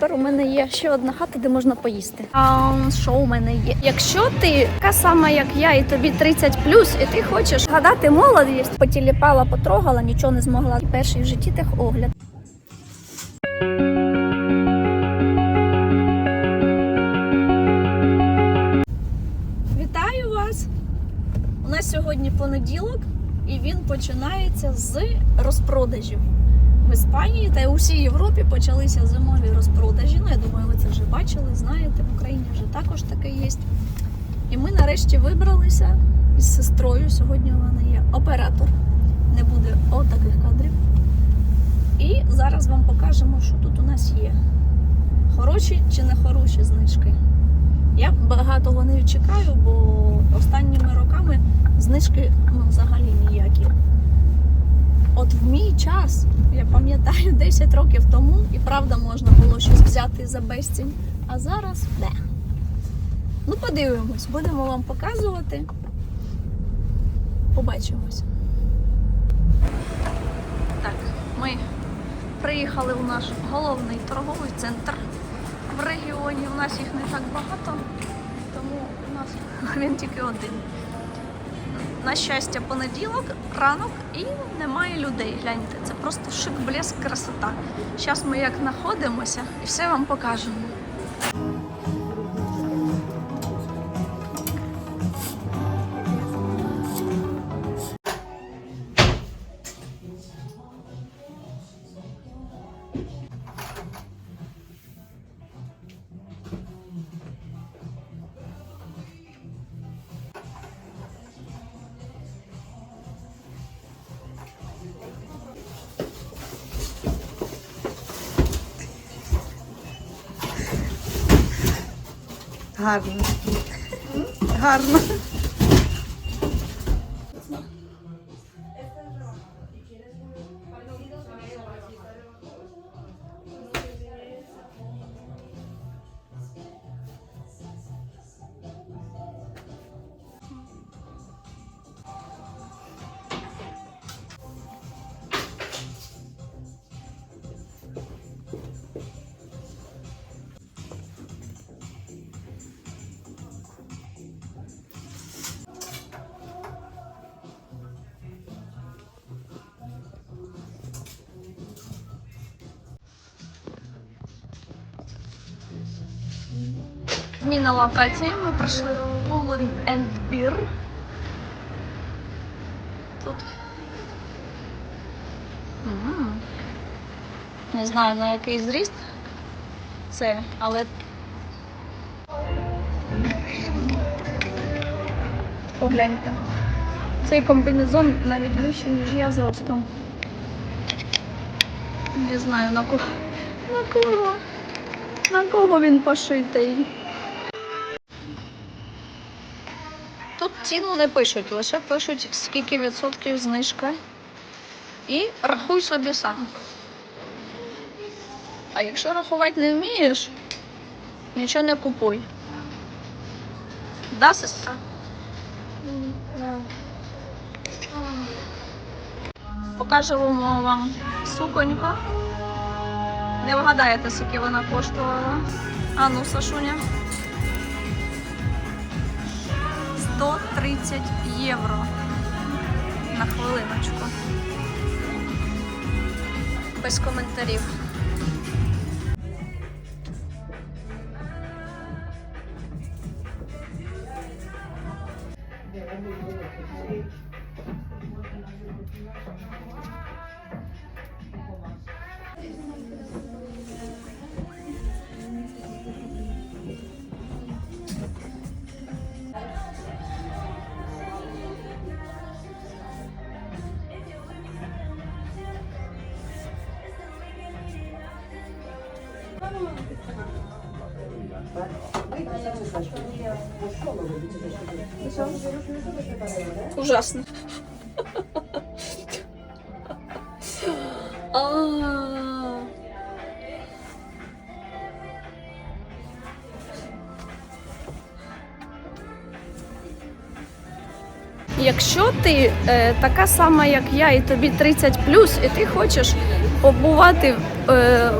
Тепер у мене є ще одна хата, де можна поїсти. А що у мене є? Якщо ти така сама, як я, і тобі 30 плюс, і ти хочеш згадати молодість, потіліпала, потрогала, нічого не змогла. Перший в житті техогляд. Вітаю вас! У нас сьогодні понеділок, і він починається з розпродажів. В Іспанії та й у всій Європі почалися зимові розпродажі. Ну, я думаю, ви це вже бачили, знаєте, в Україні вже також таке є. І ми нарешті вибралися із сестрою. Сьогодні мене є оператор. Не буде отаких кадрів. І зараз вам покажемо, що тут у нас є. Хороші чи не хороші знижки. Я багатого не чекаю, бо останніми роками знижки ну, взагалі ніякі. От в мій час, я пам'ятаю, 10 років тому, і правда можна було щось взяти за безцінь, а зараз не. Ну, подивимось, будемо вам показувати. Побачимось. Так, ми приїхали в наш головний торговий центр в регіоні. У нас їх не так багато, тому у нас він тільки один. На щастя, понеділок, ранок і немає людей. Гляньте, це просто шик, блеск, красота. Зараз ми як знаходимося і все вам покажемо. Гарно. Гарно. Зміна локації. Ми пройшли Pullen and Beer. Тут. Не знаю на який зріст це, але. Погляньте. Цей комбінезон навіть вищий, ніж я зростом. Не знаю на кого. На кого? На кого він пошитий? Тут ціну не пишуть, лише пишуть, скільки відсотків знижка. І рахуй собі сам. А якщо рахувати не вмієш, нічого не купуй. Да, сестра? Покажемо вам суконьку. Не вгадаєте, скільки вона коштувала. А ну, Сашуня. 130 євро на хвилиночку. Без коментарів. Ужасно. Якщо ти е, така сама, як я, і тобі 30 і ти хочеш побувати е,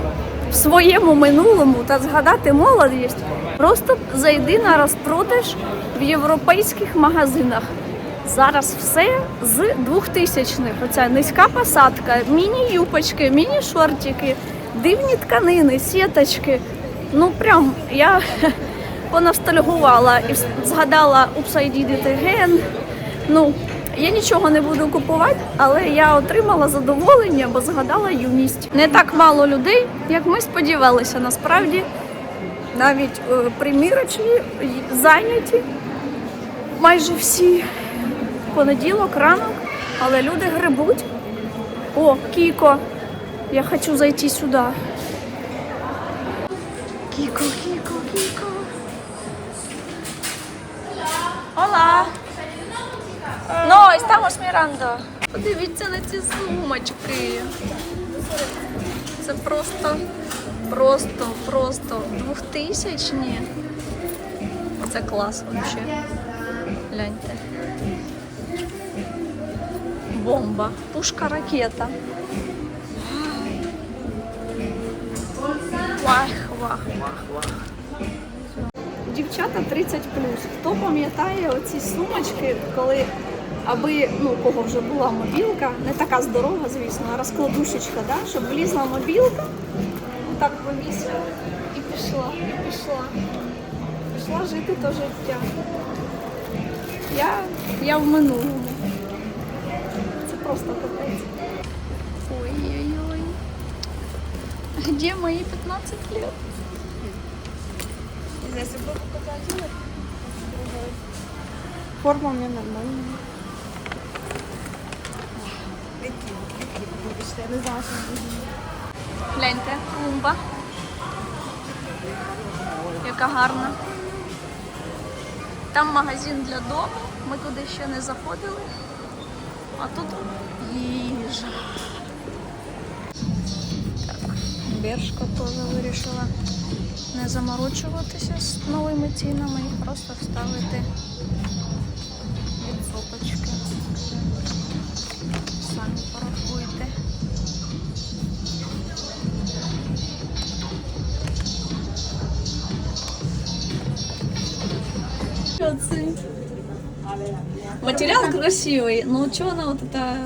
в своєму минулому та згадати молодість, просто зайди на розпродаж в європейських магазинах. Зараз все з 2000-х. Оця низька посадка, міні-юпочки, міні-шортики, дивні тканини, сіточки. Ну прям я поностальгувала і згадала did again. Ну, я нічого не буду купувати, але я отримала задоволення, бо згадала юність. Не так мало людей, як ми сподівалися. Насправді навіть е, примірочні зайняті майже всі понеділок, ранок, але люди грибуть. О, Кіко, я хочу зайти сюди. Кіко, Кіко, Кіко. Hola. No, estamos mirando. Подивіться на ці сумочки. Це просто, просто, просто двохтисячні. Це клас взагалі. Гляньте. Бомба. Пушка ракета. Вах, вах, вах, вах. Дівчата 30 плюс. Хто пам'ятає оці сумочки, коли аби ну у кого вже була мобілка, не така здорова, звісно, а розкладушечка, да? щоб влізла мобілка, повісила і пішла, і пішла. Пішла жити то життя. Я, я в минулому. Це просто капець. Ой-ой-ой. Где мои 15 лет? Форма у меня нормальная. Гляньте, клумба. Яка гарна. Там магазин для дому. Ми туди ще не заходили. А тут їжа. Так, теж вирішила не заморочуватися з новими цінами і просто вставити Материал красивый, но что она вот это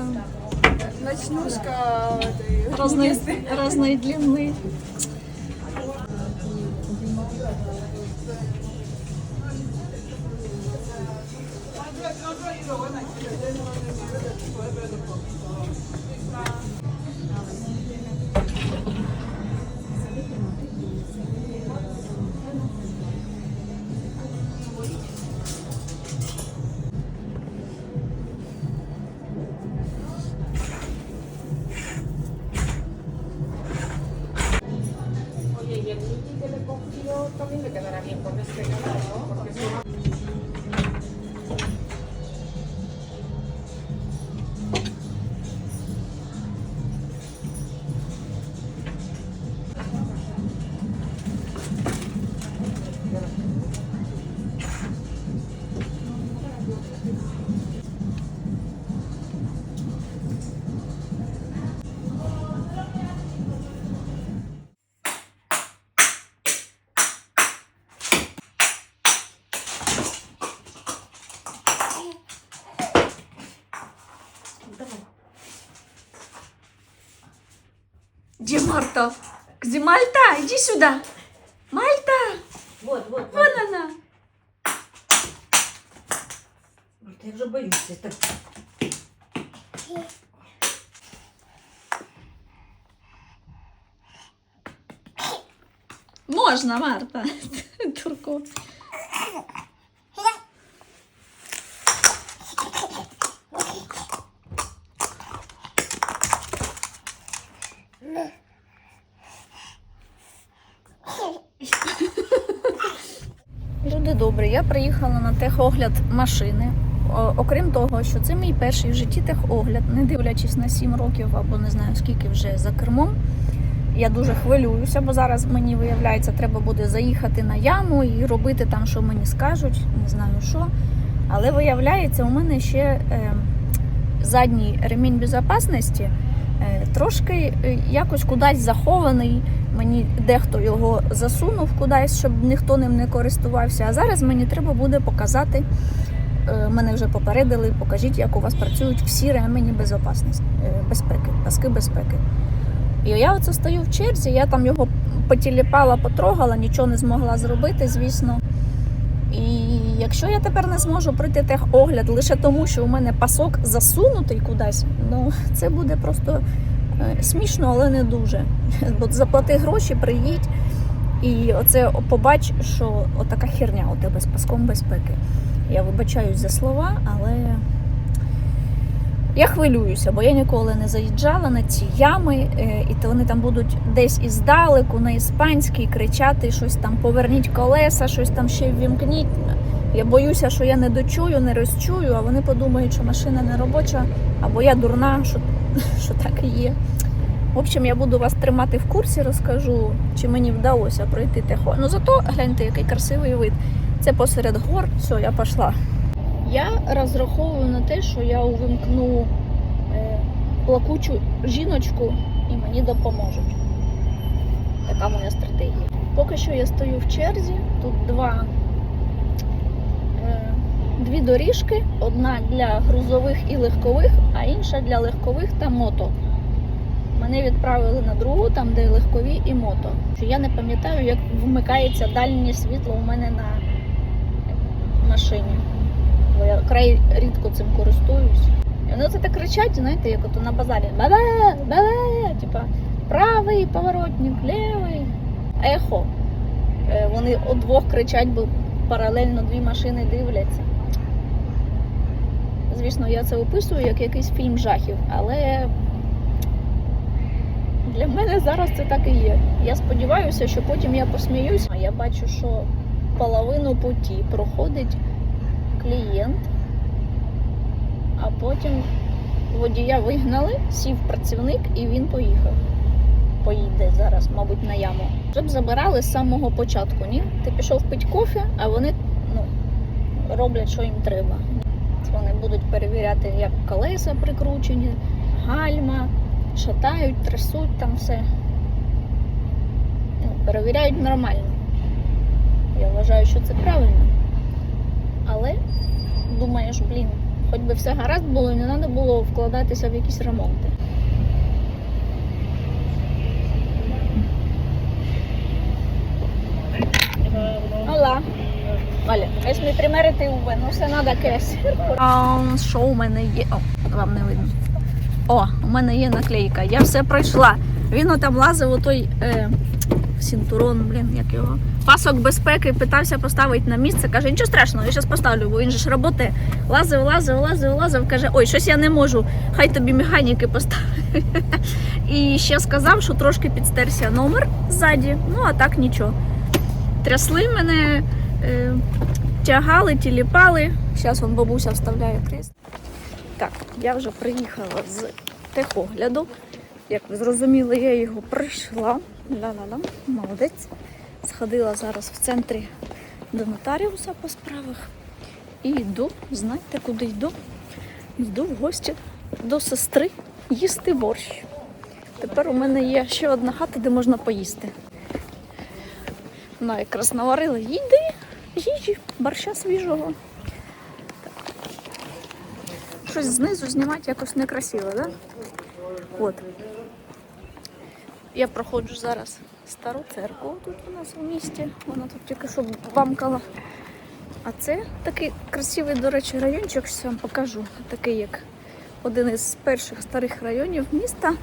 Ночнушка этой. разной, разной длины. Где Марта? Где Мальта? Иди сюда. Мальта! Вот, вот, Вон она. вот. Я вже боюся. Так. Можно, Марта. Турку. Люди добрі, я приїхала на техогляд машини. Окрім того, що це мій перший в житті техогляд, не дивлячись на 7 років або не знаю скільки вже за кермом. Я дуже хвилююся, бо зараз мені виявляється, треба буде заїхати на яму і робити там, що мені скажуть, не знаю що. Але виявляється, у мене ще е, задній ремінь безпечності Е, Трошки е, якось кудись захований. Мені дехто його засунув кудись, щоб ніхто ним не користувався. А зараз мені треба буде показати. е, Мене вже попередили, покажіть, як у вас працюють всі ремені безопасності, е, безпеки, паски безпеки. І я оце стою в черзі, я там його потіліпала, потрогала, нічого не змогла зробити, звісно. І якщо я тепер не зможу пройти техогляд лише тому, що у мене пасок засунутий кудись, ну це буде просто смішно, але не дуже. Бо заплати гроші, приїдь, і оце побач, що отака херня у тебе з паском безпеки. Я вибачаюсь за слова, але я хвилююся, бо я ніколи не заїжджала на ці ями, е, і то вони там будуть десь іздалеку на іспанській кричати щось там поверніть колеса, щось там ще ввімкніть. Я боюся, що я не дочую, не розчую, а вони подумають, що машина не робоча, або я дурна, що, що так і є. В общем, я буду вас тримати в курсі, розкажу, чи мені вдалося пройти техо. Ну зато гляньте, який красивий вид. Це посеред гор. Все, я пішла. Я розраховую на те, що я увімкну е, плакучу жіночку і мені допоможуть. Така моя стратегія. Поки що я стою в черзі. Тут два, дві доріжки: одна для грузових і легкових, а інша для легкових та мото. Мене відправили на другу, там де легкові і мото. Я не пам'ятаю, як вмикається дальнє світло у мене на машині. Бо я край рідко цим користуюсь. І вони це так кричать, знаєте, як ото на базарі. Бабе, бабе, типа правий поворотник, лівий. Ехо. Е, Вони удвох кричать, бо паралельно дві машини дивляться. Звісно, я це описую як якийсь фільм жахів, але для мене зараз це так і є. Я сподіваюся, що потім я посміюсь. Я бачу, що половину путі проходить клієнт, а потім водія вигнали, сів працівник і він поїхав. Поїде зараз, мабуть, на яму. Вже б забирали з самого початку, ні? Ти пішов пити кофе, а вони ну, роблять, що їм треба. Вони будуть перевіряти, як колеса прикручені, гальма, шатають, трясуть там все. Ну, перевіряють нормально. Я вважаю, що це правильно. Але думаєш, блін, хоч би все гаразд було, і не треба було вкладатися в якісь ремонти. Ола. Валя, ось ми примерити уви, ну все треба кес. А що у мене є? О, вам не видно. О, у мене є наклейка. Я все пройшла. Він отам лазив у той е, синтурон, блін, як його. Пасок безпеки питався поставити на місце. Каже, нічого страшного, я зараз поставлю, бо він же ж роботи. Лазив, лазив, лазив, лазив. Каже, ой, щось я не можу. Хай тобі механіки поставлять. І ще сказав, що трошки підстерся номер ззаді. Ну а так нічого. Трясли мене, е, тягали, тіліпали. Зараз вон бабуся вставляє крест. Так, я вже приїхала з техогляду. Як ви зрозуміли, я його пройшла. Ла-ла-ла, молодець. Сходила зараз в центрі до нотаріуса по справах. І йду, знаєте, куди йду? Йду в гості до сестри їсти борщ. Тепер у мене є ще одна хата, де можна поїсти. Вона якраз наварила їди, їжі, борща свіжого. Щось знизу знімати якось некрасиво, так? Да? От. Я проходжу зараз стару церкву тут у нас у місті. Вона тут тільки що бамкала. А це такий красивий, до речі, райончик, що вам покажу. Такий як один із перших старих районів міста.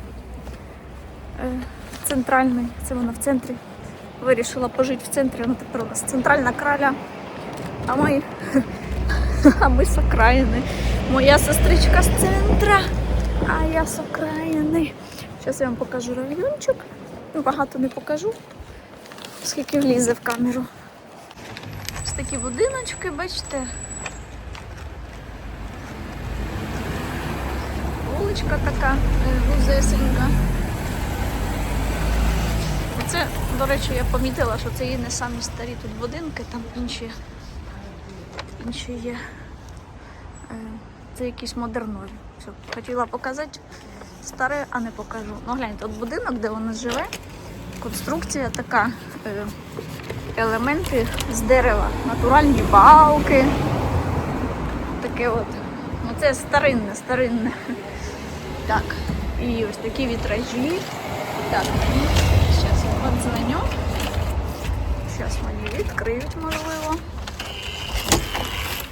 Е, Центральний. Це вона в центрі. Вирішила пожити в центрі, вона тепер у нас центральна краля. А ми, а ми з окраїни. Моя сестричка з центра, а я з окраїни. Зараз я вам покажу райончик. Ну, Багато не покажу, скільки влізе в камеру. Ось такі будиночки, бачите. Вуличка така е, вузесенька. Це, до речі, я помітила, що це і не самі старі тут будинки, там інші, інші є. Е, Це якісь модернові. Все, хотіла показати. старе, а не покажу. Ну гляньте, от будинок, де вона живе, конструкція така. Е, елементи з дерева, натуральні балки. Таке от. Ну це старинне, старинне. Так. І ось такі вітражі. Так, і зараз я подзвоню. Зараз мені відкриють, можливо.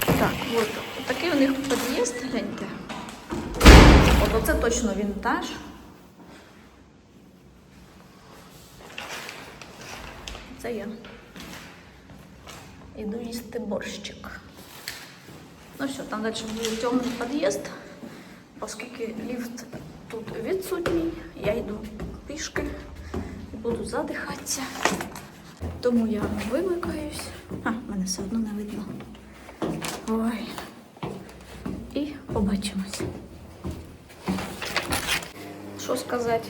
Так, от такий у них під'їзд, гляньте. От оце точно вінтаж. Це я. Іду їсти борщик. Ну все, там далі буде темний під'їзд, оскільки ліфт тут відсутній, я йду пішки і буду задихатися. Тому я вимикаюсь. А, мене все одно не видно. Ой. І побачимось. Що сказати?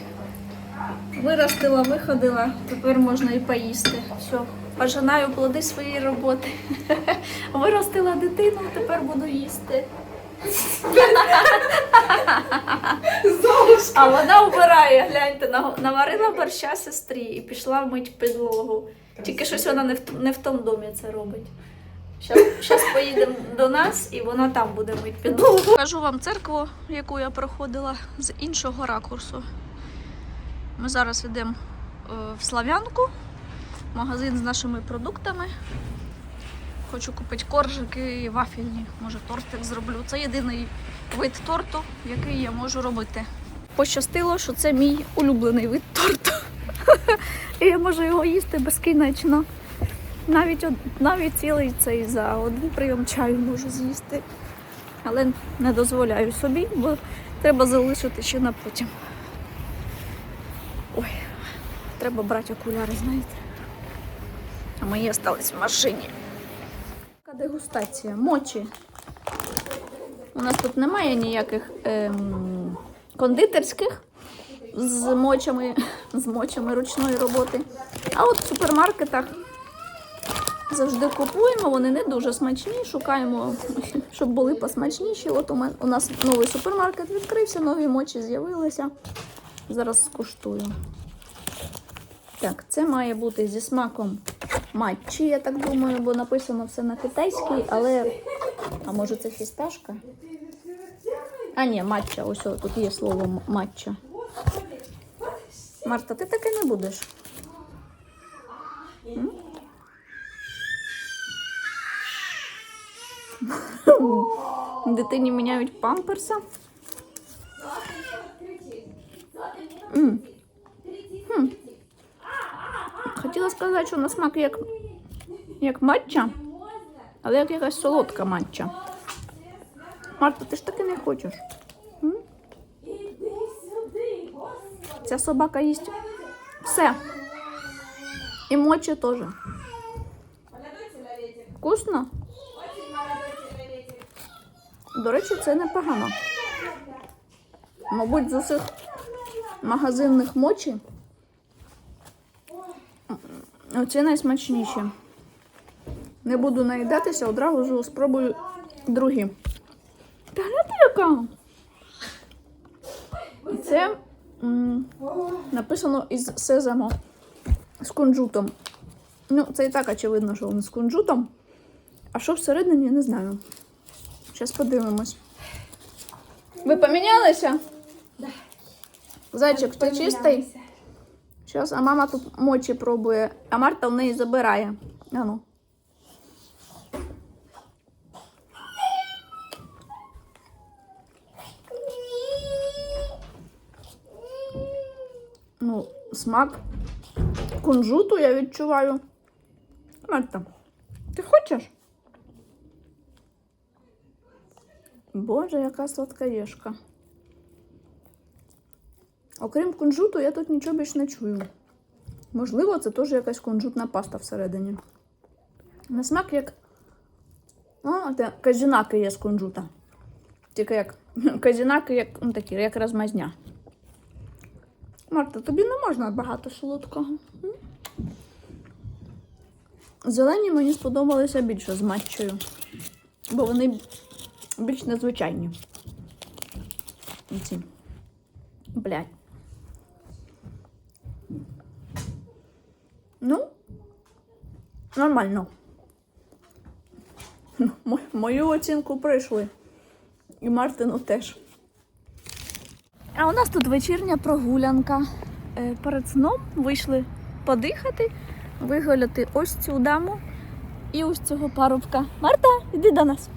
Виростила, виходила, тепер можна і поїсти. Все, пожинаю плоди своєї роботи. Виростила дитину, тепер буду їсти. А вона вбирає, гляньте, на- наварила борща сестрі і пішла мить підлогу. Тільки щось вона не в, не в тому домі це робить. Зараз поїдемо до нас і вона там буде мить підлогу. Покажу вам церкву, яку я проходила з іншого ракурсу. Ми зараз йдемо е, в Слав'янку, магазин з нашими продуктами. Хочу купити коржики вафельні. Може, тортик зроблю. Це єдиний вид торту, який я можу робити. Пощастило, що це мій улюблений вид торту. І я можу його їсти безкінечно. Навіть, навіть цілий цей за один прийом чаю можу з'їсти. Але не дозволяю собі, бо треба залишити ще на потім. Ой, треба брати окуляри, знаєте. А мої остались в машині. Дегустація. Мочі. У нас тут немає ніяких ем, кондитерських з мочами, з мочами ручної роботи. А от в супермаркетах завжди купуємо, вони не дуже смачні. Шукаємо, щоб були посмачніші. От у, мен, у нас новий супермаркет відкрився, нові мочі з'явилися. Зараз скуштую. Так, це має бути зі смаком матчі, я так думаю, бо написано все на китайській, але. А може це фісташка? А, ні, матча, ось о, тут є слово матча. Марта, ти таке не будеш. М? Дитині міняють памперса. М. Хм. Хотіла сказати, що на смак як, як матча, але як якась солодка матча. Марта, ти ж таки не хочеш. М? Ця собака їсть все. І мочі теж. Вкусно? До речі, це непогано. Мабуть, з усіх магазинних мочі оці найсмачніші. Не буду наїдатися, одразу спробую другі. Та гляньте яка. І це м, написано із сезамо з кунжутом. Ну, це і так очевидно, що воно з кунжутом. А що всередині, не знаю. Зараз подивимось. Ви помінялися? Зайчик, ти чистий? Зараз, а мама тут мочі пробує, а Марта в неї забирає. А ну. Ну, смак кунжуту я відчуваю. Марта, ти хочеш? Боже, яка сладкоєшка. Окрім кунжуту, я тут нічого більш не чую. Можливо, це теж якась кунжутна паста всередині. На смак як. О, це казінаки є з кунжута. Тільки як казінаки, як, ну, такі, як розмазня. Марта, тобі не можна багато солодкого. Зелені мені сподобалися більше з матчею, бо вони більш незвичайні. Ці. Ну, нормально. Мою оцінку пройшли. І Мартину теж. А у нас тут вечірня прогулянка. Е, Перед сном вийшли подихати, вигуляти ось цю даму і ось цього парубка. Марта, іди до нас.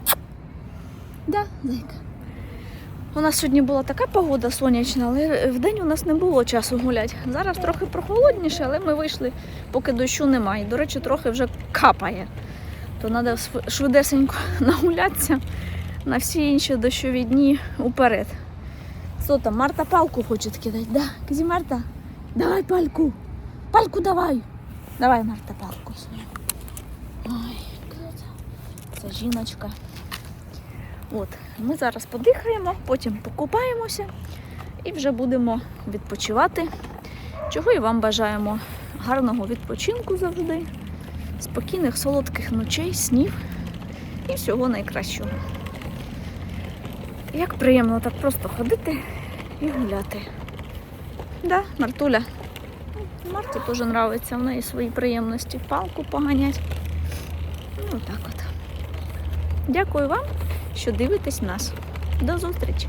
Да, зайка. У нас сьогодні була така погода сонячна, але вдень у нас не було часу гуляти. Зараз трохи прохолодніше, але ми вийшли, поки дощу немає. До речі, трохи вже капає. То треба швидесенько нагулятися на всі інші дощові дні уперед. Що там, Марта палку хоче кидати, да? Казі, Марта, давай пальку. Пальку давай. Давай, Марта, палку. Ой. Це жіночка. От, ми зараз подихаємо, потім покупаємося і вже будемо відпочивати. Чого і вам бажаємо гарного відпочинку завжди, спокійних, солодких ночей, снів і всього найкращого. Як приємно так просто ходити і гуляти. Да, Мартуля. Марті теж подобається, в неї свої приємності. Палку поганять. Ну так от. Дякую вам, що дивитесь нас. До зустрічі!